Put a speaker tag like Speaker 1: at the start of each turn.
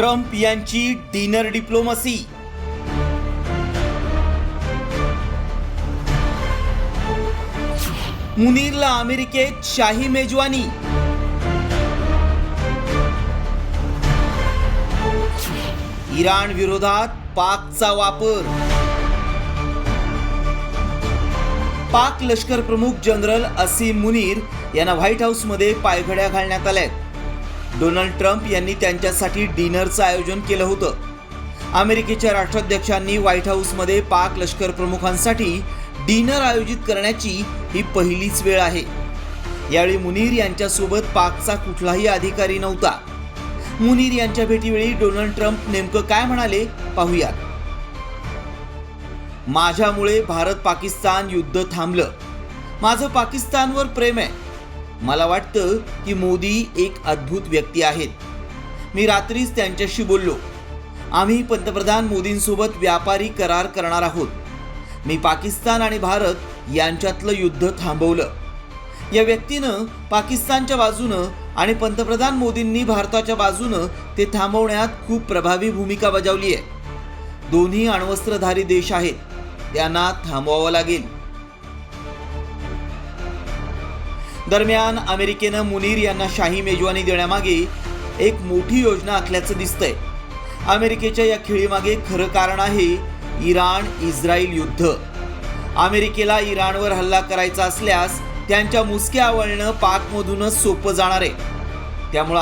Speaker 1: Trump यांची dinner diplomacy. मुनीरला अमेरिकेत शाही मेजवानी. इराण विरोधात पाकचा वापर. पाक लष्कर प्रमुख जनरल असीम मुनीर यांना व्हाईट हाऊसमध्ये पायघड्या घालण्यात आल्यात. डोनाल्ड ट्रम्प यांनी त्यांच्यासाठी डिनरचं आयोजन केलं होतं. अमेरिकेच्या राष्ट्राध्यक्षांनी व्हाईट हाऊसमध्ये पाक लष्कर प्रमुखांसाठी डिनर आयोजित करण्याची ही पहिलीच वेळ आहे. यावेळी मुनीर यांच्यासोबत पाकचा कुठलाही अधिकारी नव्हता. मुनीर यांच्या भेटीवेळी डोनाल्ड ट्रम्प नेमकं काय म्हणाले पाहूयात. माझ्यामुळे भारत पाकिस्तान युद्ध थांबलं. माझं पाकिस्तानवर प्रेम आहे. मला वाटतं की मोदी एक अद्भुत व्यक्ती आहेत. मी रात्रीच त्यांच्याशी बोललो. आम्ही पंतप्रधान मोदींसोबत व्यापारी करार करणार आहोत. मी पाकिस्तान आणि भारत यांच्यातलं युद्ध थांबवलं. या व्यक्तीनं पाकिस्तानच्या बाजूनं आणि पंतप्रधान मोदींनी भारताच्या बाजूनं ते थांबवण्यात खूप प्रभावी भूमिका बजावली आहे. दोन्ही अण्वस्त्रधारी देश आहेत. त्यांना थांबवावं लागेल. दरम्यान अमेरिकेनं मुनीर यांना शाही मेजवानी देण्यामागे एक मोठी योजना आखल्याचं दिसतंय. अमेरिकेच्या या खेळीमागे खरं कारण आहे इराण इस्रायल युद्ध. अमेरिकेला इराणवर हल्ला करायचा असल्यास त्यांच्या मुसक्या आवळणं पाकमधूनच सोपं जाणार आहे. त्यामुळं